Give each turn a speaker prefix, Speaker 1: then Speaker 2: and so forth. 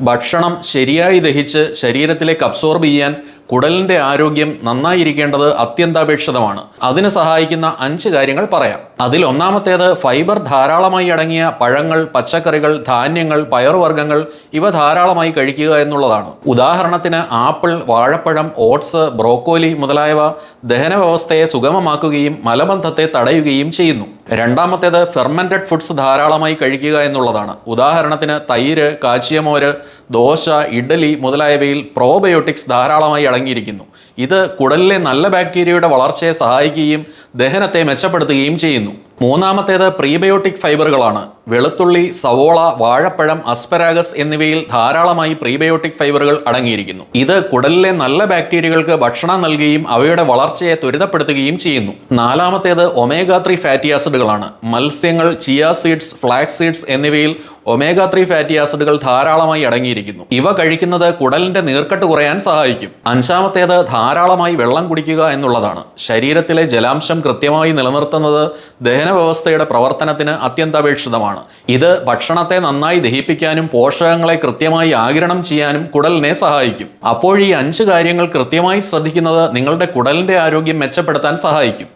Speaker 1: ഭക്ഷണം ശരിയായി ദഹിച്ച് ശരീരത്തിലേക്ക് അബ്സോർബ് ചെയ്യാൻ കുടലിന്റെ ആരോഗ്യം നന്നായിരിക്കേണ്ടത് അത്യന്താപേക്ഷിതമാണ്. അതിന് സഹായിക്കുന്ന അഞ്ച് കാര്യങ്ങൾ പറയാം. അതിൽ ഒന്നാമത്തേത് ഫൈബർ ധാരാളമായി അടങ്ങിയ പഴങ്ങൾ പച്ചക്കറികൾ ധാന്യങ്ങൾ പയറുവർഗങ്ങൾ ഇവ ധാരാളമായി കഴിക്കുക എന്നുള്ളതാണ്. ഉദാഹരണത്തിന് ആപ്പിൾ വാഴപ്പഴം ഓട്സ് ബ്രോക്കോലി മുതലായവ ദഹന വ്യവസ്ഥയെ സുഗമമാക്കുകയും മലബന്ധത്തെ തടയുകയും ചെയ്യുന്നു. രണ്ടാമത്തേത് ഫെർമെന്റഡ് ഫുഡ്സ് ധാരാളമായി കഴിക്കുക എന്നുള്ളതാണ്. ഉദാഹരണത്തിന് തൈര് കാച്ചിയമോര് ദോശ ഇഡ്ഡലി മുതലായവയിൽ പ്രോബയോട്ടിക്സ് ധാരാളമായി അടങ്ങിയിരിക്കുന്നു. ഇത് കുടലിലെ നല്ല ബാക്ടീരിയയുടെ വളർച്ചയെ സഹായിക്കുകയും ദഹനത്തെ മെച്ചപ്പെടുത്തുകയും ചെയ്യുന്നു. മൂന്നാമത്തേത് പ്രീബയോട്ടിക് ഫൈബറുകളാണ്. വെളുത്തുള്ളി സവോള വാഴപ്പഴം അസ്പരാഗസ് എന്നിവയിൽ ധാരാളമായി പ്രീബയോട്ടിക് ഫൈബറുകൾ അടങ്ങിയിരിക്കുന്നു. ഇത് കുടലിലെ നല്ല ബാക്ടീരിയകൾക്ക് ഭക്ഷണം നൽകുകയും അവയുടെ വളർച്ചയെ ത്വരിതപ്പെടുത്തുകയും ചെയ്യുന്നു. നാലാമത്തേത് ഒമേഗ ത്രീ ഫാറ്റി ആസിഡുകളാണ് മത്സ്യങ്ങൾ ചിയ സീഡ്സ് ഫ്ലാക്സ് സീഡ്സ് എന്നിവയിൽ ഒമേഗ ത്രീ ഫാറ്റി ആസിഡുകൾ ധാരാളമായി അടങ്ങിയിരിക്കുന്നു. ഇവ കഴിക്കുന്നത് കുടലിന്റെ നീർക്കെട്ട് കുറയാൻ സഹായിക്കും. അഞ്ചാമത്തേത് ധാരാളമായി വെള്ളം കുടിക്കുക എന്നുള്ളതാണ്. ശരീരത്തിലെ ജലാംശം കൃത്യമായി നിലനിർത്തുന്നത് ദഹന വ്യവസ്ഥയുടെ പ്രവർത്തനത്തിന് അത്യന്താപേക്ഷിതമാണ്. ഇത് ഭക്ഷണത്തെ നന്നായി ദഹിപ്പിക്കാനും പോഷകങ്ങളെ കൃത്യമായി ആഗിരണം ചെയ്യാനും കുടലിനെ സഹായിക്കും. അപ്പോൾ ഈ അഞ്ച് കാര്യങ്ങൾ കൃത്യമായി ശ്രദ്ധിക്കുന്നത് നിങ്ങളുടെ കുടലിന്റെ ആരോഗ്യം മെച്ചപ്പെടുത്താൻ സഹായിക്കും.